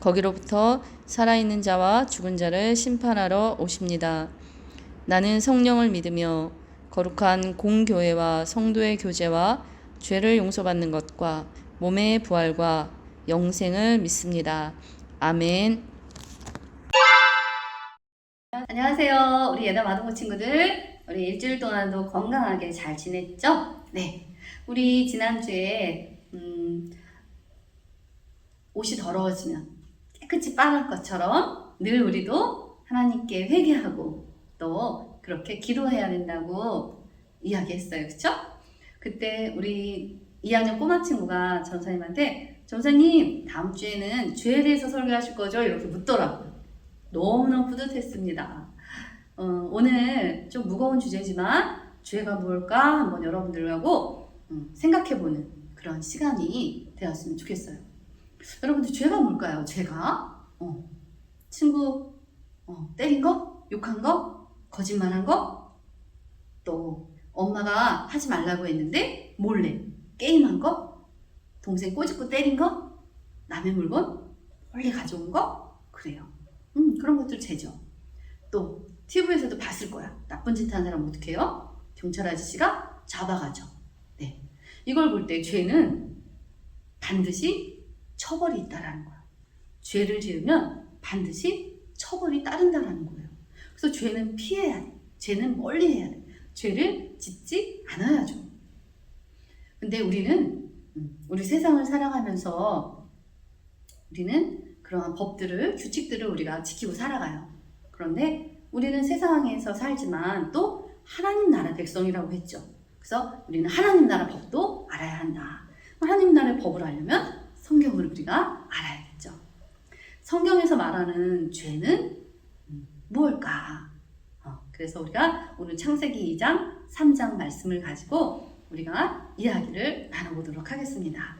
거기로부터 살아있는 자와 죽은 자를 심판하러 오십니다. 나는 성령을 믿으며 거룩한 공교회와 성도의 교제와 죄를 용서받는 것과 몸의 부활과 영생을 믿습니다. 아멘. 안녕하세요. 우리 예나 마동무 친구들. 우리 일주일 동안도 건강하게 잘 지냈죠? 네. 우리 지난주에, 음, 옷이 더러워지면 깨끗이 빨을 것처럼 늘 우리도 하나님께 회개하고 또 그렇게 기도해야 된다고 이야기했어요. 그쵸? 그때 우리 2학년 꼬마 친구가 전사님한테 전사님, 다음 주에는 죄에 대해서 설교하실 거죠? 이렇게 묻더라고요. 너무너무 뿌듯했습니다. 어, 오늘 좀 무거운 주제지만 죄가 뭘까 한번 여러분들하고 음, 생각해보는 그런 시간이 되었으면 좋겠어요. 여러분들 죄가 뭘까요? 죄가 어, 친구 어, 때린 거, 욕한 거, 거짓말한 거, 또 엄마가 하지 말라고 했는데 몰래 게임한 거, 동생 꼬집고 때린 거, 남의 물건 몰래 가져온 거, 그래요. 음, 그런 것들 죄죠. 또 TV에서도 봤을 거야. 나쁜 짓 하는 사람 어떻게 해요? 경찰 아저씨가 잡아가죠. 네. 이걸 볼 때 죄는 반드시 처벌이 있다라는 거야. 죄를 지으면 반드시 처벌이 따른다라는 거예요. 그래서 죄는 피해야 돼. 죄는 멀리 해야 돼. 죄를 짓지 않아야죠. 근데 우리는 음, 우리 세상을 살아가면서 우리는 그러한 법들을 규칙들을 우리가 지키고 살아가요. 그런데 우리는 세상에서 살지만 또 하나님 나라 백성이라고 했죠. 그래서 우리는 하나님 나라 법도 알아야 한다. 하나님 나라의 법을 알려면 성경을 우리가 알아야겠죠. 성경에서 말하는 죄는 음, 무엇일까? 어, 그래서 우리가 오늘 창세기 2장, 3장 말씀을 가지고 우리가 이야기를 나눠보도록 하겠습니다.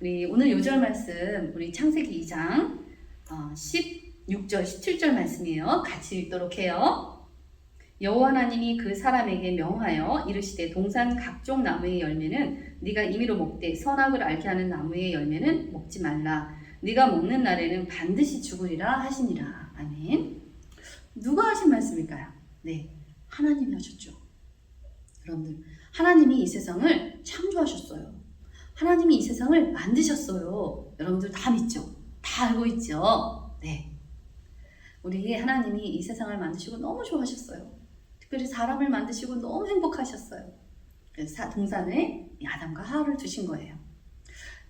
우리 오늘 요절 말씀 우리 창세기 2장 어, 16절 17절 말씀이에요. 같이 읽도록 해요. 여호와 하나님이 그 사람에게 명하여 이르시되 동산 각종 나무의 열매는 네가 임의로 먹되 선악을 알게 하는 나무의 열매는 먹지 말라. 네가 먹는 날에는 반드시 죽으리라 하시니라. 아멘. 누가 하신 말씀일까요? 네, 하나님이 하셨죠. 여러분들, 하나님이 이 세상을 창조하셨어요. 하나님이 이 세상을 만드셨어요. 여러분들 다 믿죠? 다 알고 있죠? 네. 우리 하나님이 이 세상을 만드시고 너무 좋아하셨어요. 특별히 사람을 만드시고 너무 행복하셨어요. 그래서 사- 동산에 이 아담과 하와를 두신 거예요.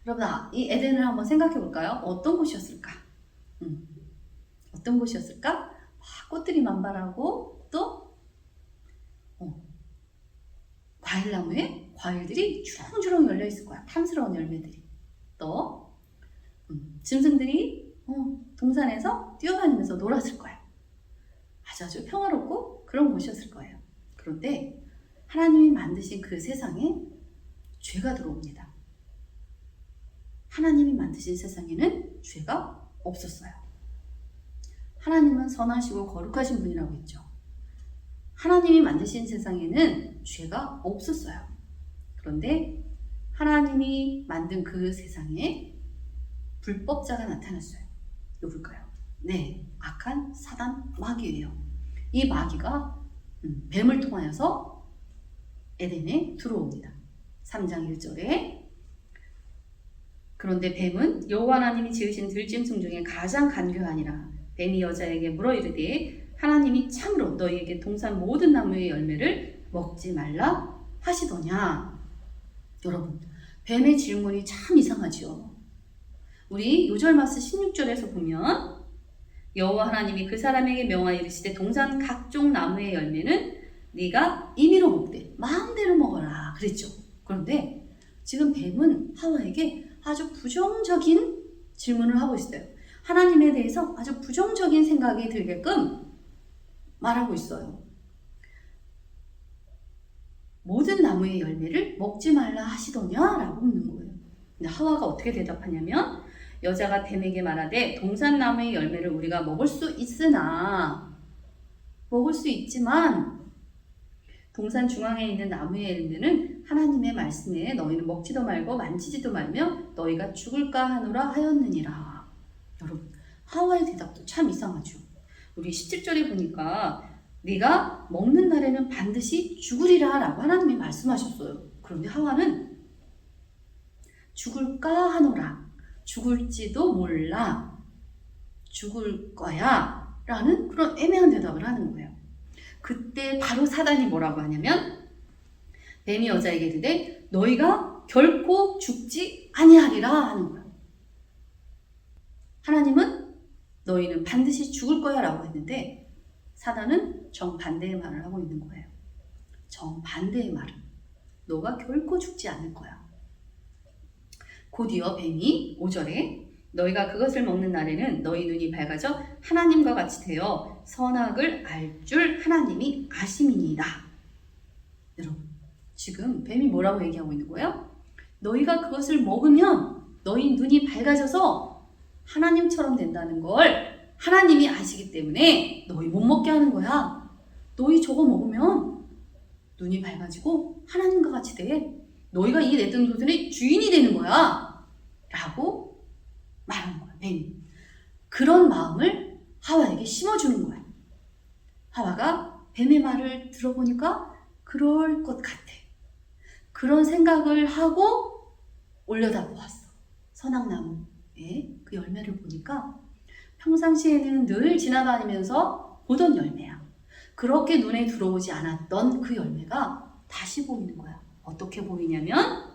여러분, 아, 이 에덴을 한번 생각해 볼까요? 어떤 곳이었을까? 음, 어떤 곳이었을까? 막 꽃들이 만발하고 또 어, 과일나무에 과일들이 주렁주렁 열려 있을 거야. 탐스러운 열매들이. 또 음, 짐승들이 어, 동산에서 뛰어다니면서 놀았을 거야. 아주 아주 평화롭고 그런 곳이었을 거예요. 그런데 하나님이 만드신 그 세상에 죄가 들어옵니다. 하나님이 만드신 세상에는 죄가 없었어요. 하나님은 선하시고 거룩하신 분이라고 했죠. 하나님이 만드신 세상에는 죄가 없었어요. 그런데 하나님이 만든 그 세상에 불법자가 나타났어요. 누굴까요? 네, 악한 사단 마귀예요. 이 마귀가 음, 뱀을 통하여서 에덴에 들어옵니다. 3장 1절에. 그런데 뱀은 여호와 하나님이 지으신 들짐승 중에 가장 간교하니라. 뱀이 여자에게 물어 이르되 하나님이 참으로 너희에게 동산 모든 나무의 열매를 먹지 말라 하시더냐? 여러분 뱀의 질문이 참 이상하지요. 우리 요절마스 16절에서 보면 여호와 하나님이 그 사람에게 명하여 이르시되 동산 각종 나무의 열매는 네가 임의로 먹되 마음대로 먹어라 그랬죠. 그런데 지금 뱀은 하와에게 아주 부정적인 질문을 하고 있어요. 하나님에 대해서 아주 부정적인 생각이 들게끔 말하고 있어요. 모든 나무의 열매를 먹지 말라 하시더냐 라고 묻는 거예요. 근데 하와가 어떻게 대답하냐면 여자가 뱀에게 말하되 동산나무의 열매를 우리가 먹을 수 있으나 먹을 수 있지만 동산 중앙에 있는 나무의 열매는 하나님의 말씀에 너희는 먹지도 말고 만지지도 말며 너희가 죽을까 하노라 하였느니라. 여러분 하와의 대답도 참 이상하죠. 우리 17절에 보니까 네가 먹는 날에는 반드시 죽으리라 라고 하나님이 말씀하셨어요. 그런데 하와는 죽을까 하노라. 죽을지도 몰라. 죽을 거야. 라는 그런 애매한 대답을 하는 거예요. 그때 바로 사단이 뭐라고 하냐면 뱀이 여자에게 이르되 너희가 결코 죽지 아니하리라 하는 거예요. 하나님은 너희는 반드시 죽을 거야 라고 했는데 사단은 정반대의 말을 하고 있는 거예요. 정반대의 말은 너가 결코 죽지 않을 거야. 곧이어 뱀이 5절에 너희가 그것을 먹는 날에는 너희 눈이 밝아져 하나님과 같이 되어 선악을 알 줄 하나님이 아심이니이다. 여러분, 지금 뱀이 뭐라고 얘기하고 있는 거예요? 너희가 그것을 먹으면 너희 눈이 밝아져서 하나님처럼 된다는 걸 하나님이 아시기 때문에 너희 못 먹게 하는 거야. 너희 저거 먹으면 눈이 밝아지고 하나님과 같이 돼. 너희가 이 냈던 조선의 주인이 되는 거야. 라고 말하는 거야, 뱀이. 그런 마음을 하와에게 심어주는 거야. 하와가 뱀의 말을 들어보니까 그럴 것 같아. 그런 생각을 하고 올려다 보았어. 선악나무의 그 열매를 보니까 평상시에는 늘 지나다니면서 보던 열매야. 그렇게 눈에 들어오지 않았던 그 열매가 다시 보이는 거야. 어떻게 보이냐면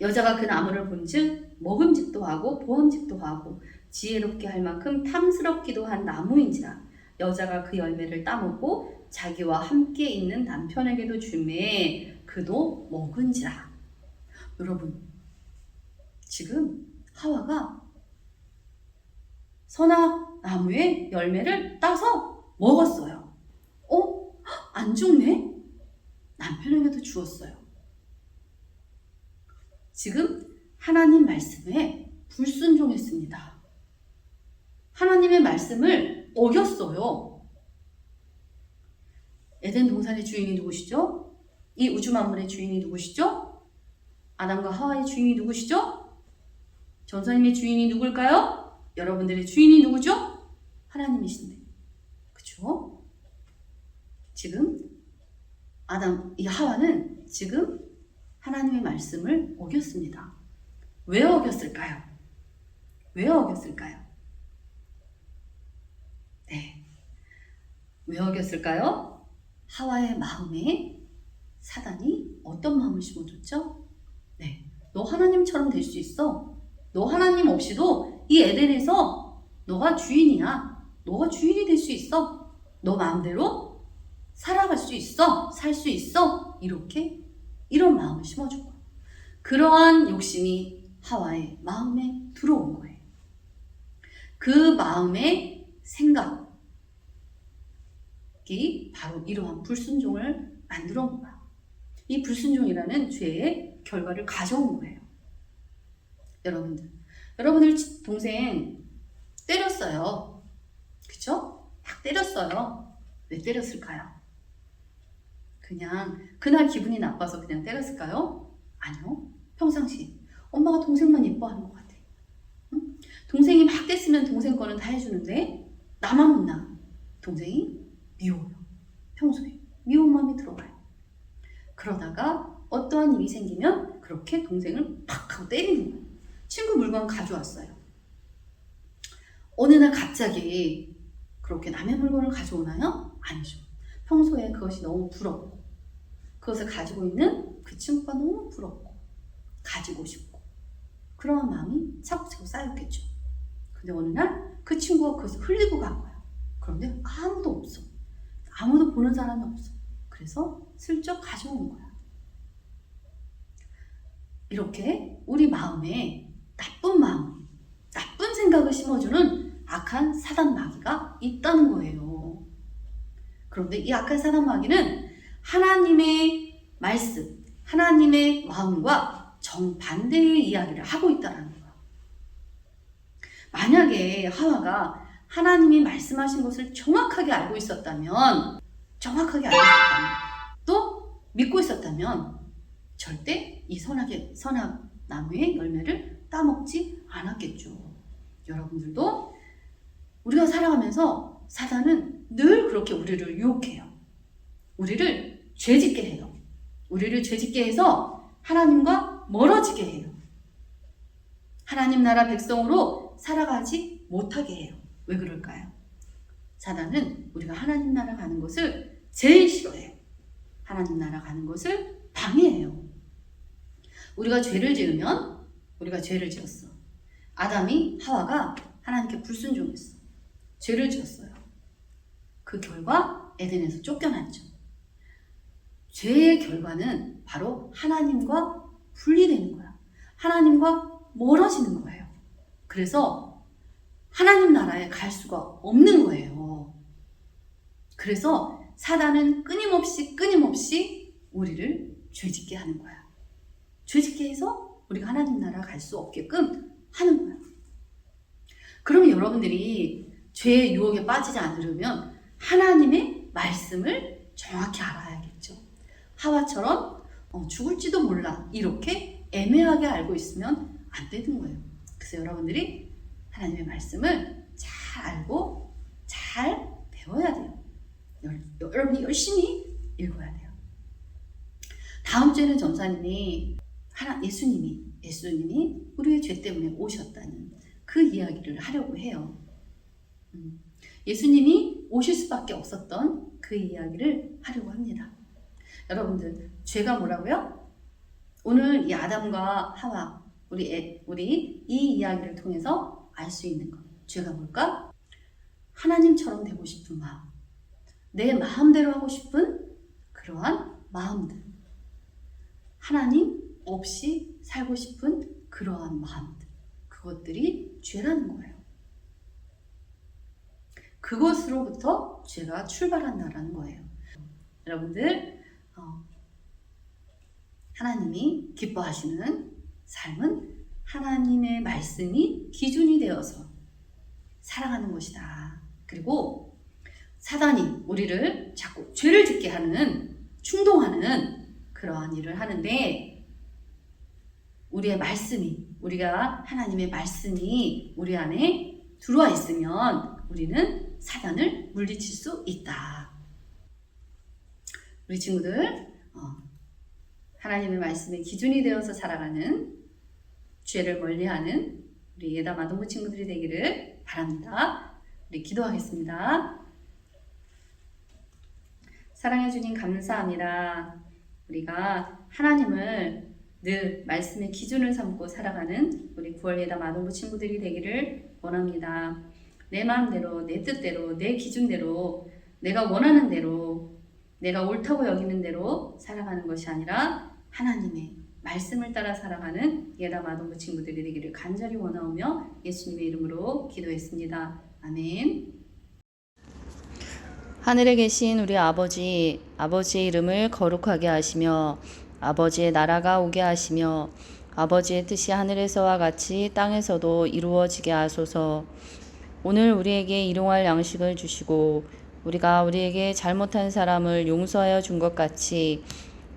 여자가 그 나무를 본즉 먹음직도 하고 보험직도 하고 지혜롭게 할 만큼 탐스럽기도 한 나무인지라 여자가 그 열매를 따먹고 자기와 함께 있는 남편에게도 주매 그도 먹은지라 여러분 지금 하와가 선악 나무의 열매를 따서 먹었어요. 어? 안 죽네? 남편에게도 주었어요. 지금 하나님 말씀에 불순종했습니다. 하나님의 말씀을 어겼어요. 에덴 동산의 주인이 누구시죠? 이 우주 만물의 주인이 누구시죠? 아담과 하와의 주인이 누구시죠? 전사님의 주인이 누굴까요? 여러분들의 주인이 누구죠? 하나님이신데. 그쵸? 지금 아담, 이 하와는 지금 하나님의 말씀을 어겼습니다. 왜 어겼을까요? 왜 어겼을까요? 네. 왜 어겼을까요? 하와의 마음에 사단이 어떤 마음을 심어줬죠? 네. 너 하나님처럼 될 수 있어. 너 하나님 없이도 이 에덴에서 너가 주인이야. 너가 주인이 될 수 있어. 너 마음대로 살아갈 수 있어. 살 수 있어. 이렇게 이런 마음을 심어준 거예요. 그러한 욕심이 하와의 마음에 들어온 거예요. 그 마음의 생각이 바로 이러한 불순종을 만들어 온 거야. 이 불순종이라는 죄의 결과를 가져온 거예요. 여러분들, 여러분들 동생 때렸어요. 그쵸? 딱 때렸어요. 왜 때렸을까요? 그냥 그날 기분이 나빠서 그냥 때렸을까요? 아니요. 평상시 엄마가 동생만 예뻐하는 것 같아. 응? 동생이 막 뗐으면 동생 거는 다 해주는데 나만 못나. 동생이 미워요. 평소에 미운 마음이 들어와요. 그러다가 어떠한 일이 생기면 그렇게 동생을 팍 하고 때리는 거예요. 친구 물건 가져왔어요. 어느 날 갑자기 그렇게 남의 물건을 가져오나요? 아니죠. 평소에 그것이 너무 부럽고 그것을 가지고 있는 그 친구가 너무 부럽고 가지고 싶고 그러한 마음이 차곡차곡 쌓였겠죠. 근데 어느 날 그 친구가 그것을 흘리고 간 거야. 그런데 아무도 없어. 아무도 보는 사람이 없어. 그래서 슬쩍 가져온 거야. 이렇게 우리 마음에 나쁜 마음, 나쁜 생각을 심어주는 악한 사단 마귀가 있다는 거예요. 그런데 이 악한 사단 마귀는 하나님의 말씀, 하나님의 마음과 정반대의 이야기를 하고 있다는 거예요. 만약에 하와가 하나님이 말씀하신 것을 정확하게 알고 있었다면, 정확하게 알고 있었다면, 또 믿고 있었다면, 절대 이 선악의, 선악 나무의 열매를 따먹지 않았겠죠. 여러분들도 우리가 살아가면서 사단은 늘 그렇게 우리를 유혹해요. 우리를 죄짓게 해요. 우리를 죄짓게 해서 하나님과 멀어지게 해요. 하나님 나라 백성으로 살아가지 못하게 해요. 왜 그럴까요? 사단은 우리가 하나님 나라 가는 것을 제일 싫어해요. 하나님 나라 가는 것을 방해해요. 우리가 죄를 지으면 우리가 죄를 지었어. 아담이 하와가 하나님께 불순종했어. 죄를 지었어요. 그 결과 에덴에서 쫓겨났죠. 죄의 결과는 바로 하나님과 분리되는 거야. 하나님과 멀어지는 거예요. 그래서 하나님 나라에 갈 수가 없는 거예요. 그래서 사단은 끊임없이 끊임없이 우리를 죄짓게 하는 거야. 죄짓게 해서 우리가 하나님 나라 갈 수 없게끔 하는 거야. 그러면 여러분들이 죄의 유혹에 빠지지 않으려면 하나님의 말씀을 정확히 알아야겠죠. 하와처럼 어, 죽을지도 몰라 이렇게 애매하게 알고 있으면 안 되는 거예요. 그래서 여러분들이 하나님의 말씀을 잘 알고 잘 배워야 돼요. 여- 여러분이 열심히 읽어야 돼요. 다음 주에는 전사님이 하나 예수님이 예수님이 우리의 죄 때문에 오셨다는 그 이야기를 하려고 해요. 음, 예수님이 오실 수밖에 없었던 그 이야기를 하려고 합니다. 여러분들 죄가 뭐라고요? 오늘 이 아담과 하와 우리 애, 우리 이 이야기를 통해서 알 수 있는 것 죄가 뭘까? 하나님처럼 되고 싶은 마음, 내 마음대로 하고 싶은 그러한 마음들, 하나님 없이 살고 싶은 그러한 마음들, 그것들이 죄라는 거예요. 그것으로부터 죄가 출발한다라는 거예요. 여러분들, 어, 하나님이 기뻐하시는 삶은 하나님의 말씀이 기준이 되어서 살아가는 것이다. 그리고 사단이 우리를 자꾸 죄를 짓게 하는, 충동하는 그러한 일을 하는데, 우리의 말씀이, 우리가 하나님의 말씀이 우리 안에 들어와 있으면 우리는 사단을 물리칠 수 있다. 우리 친구들, 어, 하나님의 말씀의 기준이 되어서 살아가는 죄를 멀리하는 우리 예다 마동부 친구들이 되기를 바랍니다. 우리 기도하겠습니다. 사랑해 주님 감사합니다. 우리가 하나님을 늘 말씀의 기준을 삼고 살아가는 우리 9월 예다 마동부 친구들이 되기를 원합니다. 내 마음대로, 내 뜻대로, 내 기준대로, 내가 원하는 대로, 내가 옳다고 여기는 대로 살아가는 것이 아니라 하나님의 말씀을 따라 살아가는 예다 마동부 친구들이 되기를 간절히 원하오며 예수님의 이름으로 기도했습니다. 아멘. 하늘에 계신 우리 아버지, 아버지의 이름을 거룩하게 하시며 아버지의 나라가 오게 하시며 아버지의 뜻이 하늘에서와 같이 땅에서도 이루어지게 하소서. 오늘 우리에게 일용할 양식을 주시고 우리가 우리에게 잘못한 사람을 용서하여 준 것 같이